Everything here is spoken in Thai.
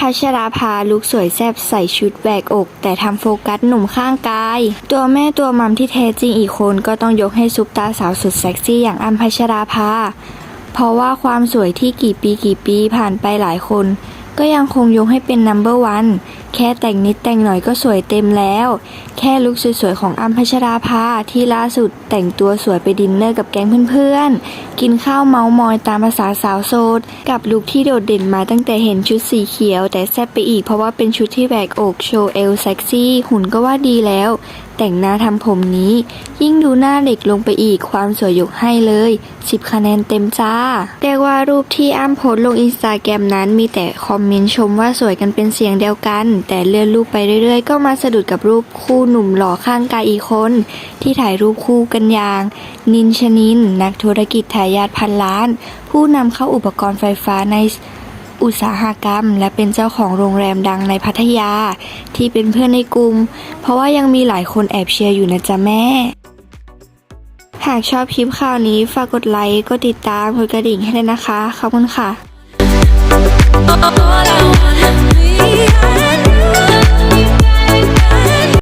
พัชราภาลุกสวยแซ่บใส่ชุดแหวกอก แต่ทำโฟกัสหนุ่มข้างกาย ตัวแม่ตัวมัมที่แท้จริงอีกคนก็ต้องยกให้ซุปตาสาวสุดเซ็กซี่อย่างอัมพัชราภา เพราะว่าความสวยที่กี่ปีกี่ปีผ่านไปหลายคน ก็ยังคงยกให้เป็นนัมเบอร์วันแค่แต่งนิดแต่งหน่อยก็สวยเต็มแล้ว แค่ลุคสวยๆของอัมพัชราภาที่ล่าสุดแต่งตัวสวยไปดินเนอร์กับแก๊งเพื่อนๆ กินข้าวเมามอยตามภาษาสาวโสดกับลุคที่โดดเด่นมาตั้งแต่เห็นชุดสีเขียว แต่แซ่บไปอีกเพราะว่าเป็นชุดที่แหวกอกโชว์เอลเซ็กซี่ หุ่นก็ว่าดีแล้ว แต่งหน้าทำผมนี้ ยิ่งดูหน้าเด็กลงไปอีกความสวยยกให้เลย 10 คะแนนเต็มจ้าเรียกว่ารูปที่อ้ำโพสลงอินสตาแกรมนั้นมีแต่คอมเมนต์ชมว่าสวยกันเป็นเสียงเดียวกัน แต่เลื่อนรูปไปเรื่อยๆ ก็มาสะดุดกับรูปคู่หนุ่มหล่อข้างกายอีกคน ที่ถ่ายรูปคู่กันอย่าง นินชนิน นักธุรกิจทายาทพันล้าน ผู้นำเข้าอุปกรณ์ไฟฟ้าในอุตสาหกรรม และเป็นเจ้าของโรงแรมดังในพัทยา ที่เป็นเพื่อนในกลุ่ม เพราะว่ายังมีหลายคนแอบเชียร์อยู่นะจ๊ะแม่หากชอบคลิปข่าวนี้ฝากกดไลค์ กดติดตามกดกระดิ่งให้ด้วยนะคะ ขอบคุณค่ะ